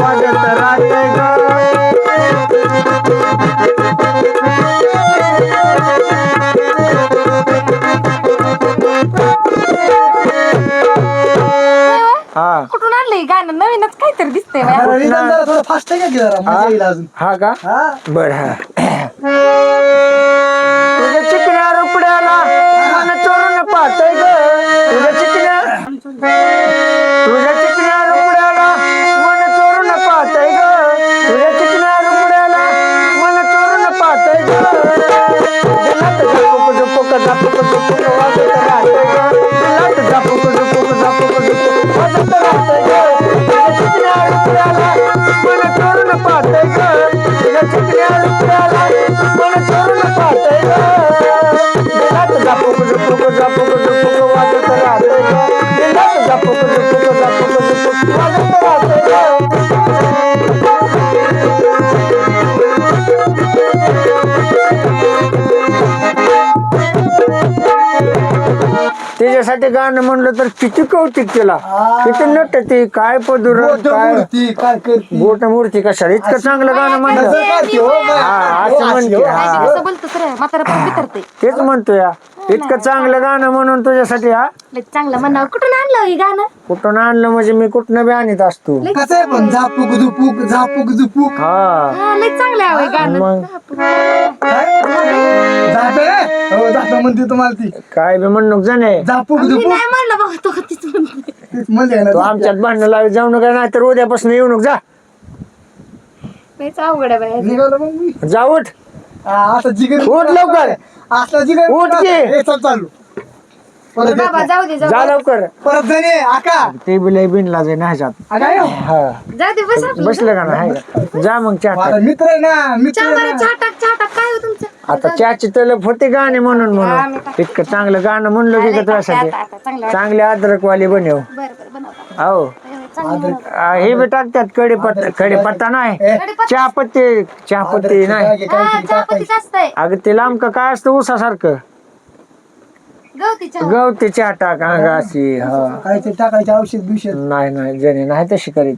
वाजत राहते ग. हा. कुठून आणलंय गाणं? नवीनच काहीतरी दिसतंय जरा थोडं फास्ट आहे का की जरा? मजा येईल अजून. हा का? हा. बर हा. त्याच्यासाठी गाणं म्हणलं तर किती कौतिक केला. किती नटते काय पदुर बोटं काय मूर्ती, काय करती? बोट मूर्ती कशाला? इतकं चांगलं गाणं म्हणलं. हो. हा, असं हो, म्हणते, हो, हा. ते हो. म्हातारा पण बितरते तेच म्हणतो या. इतकं चांगलं गाणं म्हणून तुझ्यासाठी हा. लय चांगलं म्हणावं. कुठून आणलं हे गाणं? कुठून आणलं म्हणजे मी कुठनं बी आणत असतो. कसं आहे पण झापूक झुपूक झापूक झुपूक. हा. हा, लय चांगलं आहे हे गाणं. मग? हो जात म्हणते तुम्हाला ती. काय बी म्हणणं जाणे झापूक मी झुपूक नाही म्हणलं बघ तो म्हणते. तेच ना आमच्यात भांडणं लावी जाऊ नका नाही तर उद्यापासून येऊ नका जा. लयच अवघड आहे बाया. निघालो मग मी. जा उठ. हा, आता जिगर उठ लवकर. जिगर उठ की. हे चल चालू. परत येत बाबा नाही. जाऊ दे जाऊ जा दे. लवकर. परत जाणे आका. ते बी लय बिनला जाईन ह्याच्यात आका यो. हा. जाऊ दे बस आपलं. बसलं का नाही? जा मग माझा टाक. मित्र आहे ना मित्र चहा आहे बरं ना. चहा टाक चहा टाक. काय तुमचं आता चहाची तलप होते गाणे म्हणून म्हणून. इतकं चांगलं गाणं म्हणलं की आता. चांगलं अद्रकवाले बनव बरं बरं बनवता हो. हे बी टाकतात कडीपत्ता कडीपत्ता नाही. चहापत्ती चहापत्ती नाही. अगं ते लांब का काय असतं उसासारखं? गवती चहा. गवती चहा टाक अंग अशी हा. काय ते टाकायचे औषध बिषध नाही नाही जणी नाही तशी करीत.